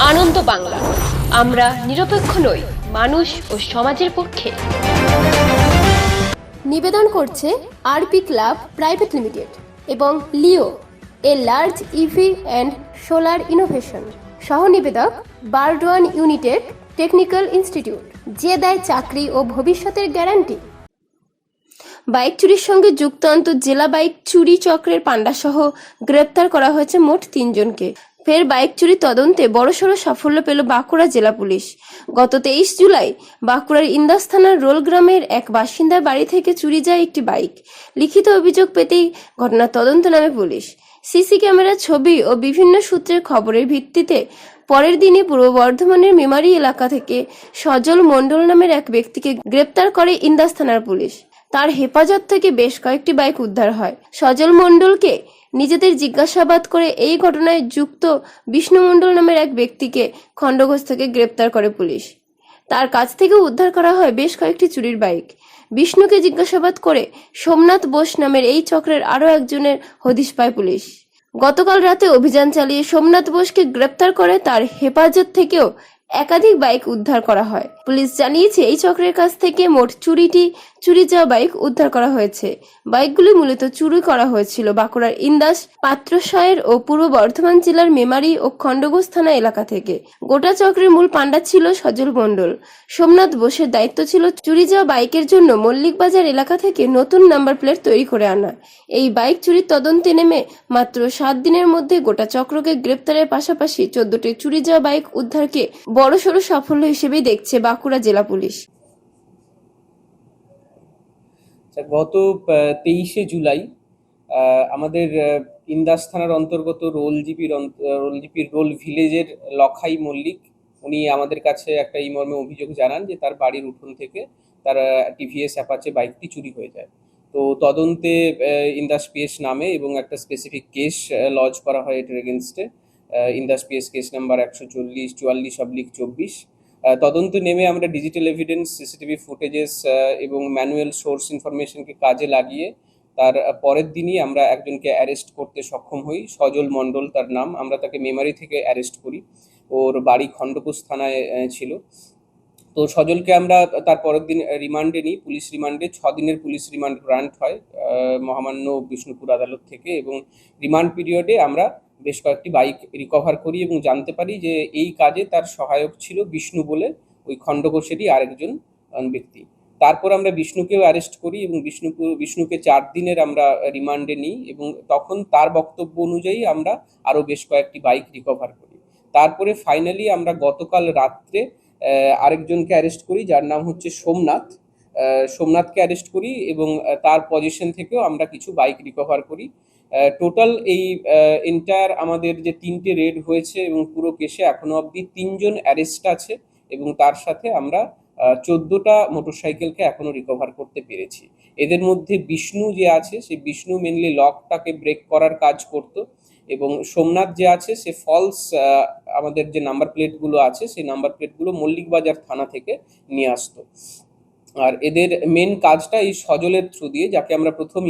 আনন্দ বাংলা। আমরা নিরপেক্ষ নই, মানুষ ও সমাজের পক্ষে। নিবেদন করছে আরপি ক্লাব প্রাইভেট লিমিটেড এবং Leo, A large EV and solar innovation. সহ নিবেদক বারডোয়ান ইউনিটেড টেকনিক্যাল ইনস্টিটিউট, যে দেয় চাকরি ও ভবিষ্যতের গ্যারান্টি। বাইক চুরির সঙ্গে যুক্ত অন্ত জেলা বাইক চুরি চক্রের পাণ্ডাসহ গ্রেপ্তার করা হয়েছে মোট তিনজনকে। ফের বাইক চুরি তদন্তে বড়সড় সাফল্য পেল বাঁকুড়া জেলা পুলিশ। গত তেইশ জুলাই বাঁকুড়ার ইন্দাস থানার রোল গ্রামের এক বাসিন্দার বাড়ি থেকে চুরি যায় একটি বাইক। লিখিত অভিযোগ পেতেই ঘটনা তদন্ত নামে পুলিশ। সিসি ক্যামেরার ছবি ও বিভিন্ন সূত্রের খবরের ভিত্তিতে পরের দিনই পূর্ব বর্ধমানের মেমারি এলাকা থেকে সজল মণ্ডল নামের এক ব্যক্তিকে গ্রেপ্তার করে ইন্দাস থানার পুলিশ। তার হেফাজত থেকে বেশ কয়েকটি বাইক উদ্ধার হয়। সজল মণ্ডলকে নিজেদের জিজ্ঞাসাবাদ করে এই ঘটনায় যুক্ত বিষ্ণু মণ্ডল নামের এক ব্যক্তিকে খণ্ডঘোষ থেকে গ্রেপ্তার করে পুলিশ। তার কাছ থেকে উদ্ধার করা হয় বেশ কয়েকটি চুরির বাইক। বিষ্ণুকে জিজ্ঞাসাবাদ করে সোমনাথ বোস নামের এই চক্রের আরও একজনের হদিশ পায় পুলিশ। গতকাল রাতে অভিযান চালিয়ে সোমনাথ বোসকে গ্রেপ্তার করে তার হেফাজত থেকেও একাধিক বাইক উদ্ধার করা হয়। পুলিশ জানিয়েছে, এই চক্রের কাছ থেকে মোট চুরিটি, চুরি যাওয়া বাইক উদ্ধার করা হয়েছে। বাইকগুলি মূলত চুরি করা হয়েছিল বাঁকুড়ার ইন্দাস পাত্রসায়ের ও পূর্ব বর্ধমান জেলার মেমারি ও খণ্ডঘোষ থানা এলাকা থেকে। গোটা চক্রের মূল পাণ্ডা ছিল সজল মণ্ডল। সোমনাথ বোসের দায়িত্ব ছিল চুরি যাওয়া বাইকের জন্য মল্লিক বাজার এলাকা থেকে নতুন নাম্বার প্লেট তৈরি করে আনা। এই বাইক চুরির তদন্তে নেমে মাত্র সাত দিনের মধ্যে গোটা চক্রকে গ্রেপ্তারের পাশাপাশি চোদ্দটি চুরি যাওয়া বাইক উদ্ধারকে বড়সড় সাফল্য হিসেবেই দেখছে বাঁকুড়া জেলা পুলিশ। আচ্ছা, গত তেইশে জুলাই আমাদের ইন্দাস থানার অন্তর্গত রোলজিপির রোলজিপির রোল ভিলেজের লখাই মল্লিক উনি আমাদের কাছে একটা এই মর্মে অভিযোগ জানান যে তার বাড়ির উঠোন থেকে তার টিভিএস অ্যাপাচে বাইকটি চুরি হয়ে যায়। তো তদন্তে ইন্দাস পিএস নামে এবং একটা স্পেসিফিক কেস লজ করা হয় এটার এগেনস্টে ইন্দাস পিএস কেস নাম্বার একশো চল্লিশ, চুয়াল্লিশ অবলিক চব্বিশ। তদন্ত নেমে আমরা ডিজিটাল এভিডেন্স সিসিটিভি ফুটেজেস এবং ম্যানুয়াল সোর্স ইনফরমেশনকে কাজে লাগিয়ে তার পরের দিনই আমরা একজনকে অ্যারেস্ট করতে সক্ষম হই। সজল মণ্ডল তার নাম। আমরা তাকে মেমারি থেকে অ্যারেস্ট করি। ওর বাড়ি খণ্ডকোষ থানায় ছিল। তো সজলকে আমরা তার পরের দিন রিমান্ডে নিই। পুলিশ রিমান্ডে ছ দিনের পুলিশ রিমান্ড গ্রান্ট হয় মহামান্য বিষ্ণুপুর আদালত থেকে। এবং রিমান্ড পিরিয়ডে আমরা বেশ কয়েকটি বাইক রিকভার করি এবং জানতে পারি যে এই কাজে তার সহায়ক ছিল বিষ্ণু বলে ওই খণ্ডঘোষেরই আরেকজন ব্যক্তি। তারপর আমরা বিষ্ণুকেও অ্যারেস্ট করি এবং বিষ্ণুপুর বিষ্ণুকে চার দিনের আমরা রিমান্ডে নিই এবং তখন তার বক্তব্য অনুযায়ী আমরা আরও বেশ কয়েকটি বাইক রিকভার করি। তারপরে ফাইনালি আমরা গতকাল রাত্রে আরেকজনকে অ্যারেস্ট করি যার নাম হচ্ছে সোমনাথ। সোমনাথকে অ্যারেস্ট করি এবং তার পজিশন থেকেও আমরা কিছু বাইক রিকভার করি। টোটাল এই এন্টায়ার আমাদের যে তিনটে রেড হয়েছে এবং পুরো কেসে এখনও অবধি তিনজন অ্যারেস্ট আছে এবং তার সাথে আমরা চোদ্দোটা মোটরসাইকেলকে এখনও রিকভার করতে পেরেছি। এদের মধ্যে বিষ্ণু যে আছে, সে বিষ্ণু মেনলি লকটাকে ব্রেক করার কাজ করতো এবং সোমনাথ যে আছে, সে ফলস আমাদের যে নাম্বার প্লেটগুলো আছে, সেই নাম্বার প্লেটগুলো মল্লিকবাজার থানা থেকে নিয়ে আসতো। আর এদের মেন কাজটা এই সজলের থ্রু দিয়ে যাকে আমরা প্রথম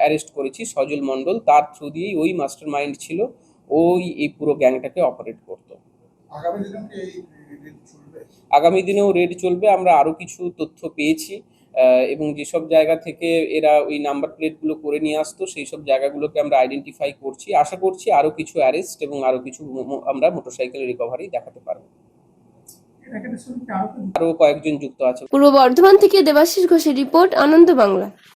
অ্যারেস্ট করেছি সজল মণ্ডল তার থ্রু দিয়েই ওই মাস্টার মাইন্ড ছিল ওই এই পুরো গ্যাংটাকে অপারেট করতো। আগামী দিনেও রেড চলবে? আমরা আরও কিছু তথ্য পেয়েছি এবং যেসব জায়গা থেকে এরা ওই নাম্বার প্লেটগুলো করে নিয়ে আসতো সেই সব জায়গাগুলোকে আমরা আইডেন্টিফাই করছি। আশা করছি আরও কিছু অ্যারেস্ট এবং আরও কিছু আমরা মোটরসাইকেল রিকভারি দেখাতে পারব এটাকে সঙ্গে কি আরও আরও কয়েকজন যুক্ত আছে পূর্ব বর্ধমান থেকে দেবাশিস ঘোষের রিপোর্ট আনন্দ বাংলা।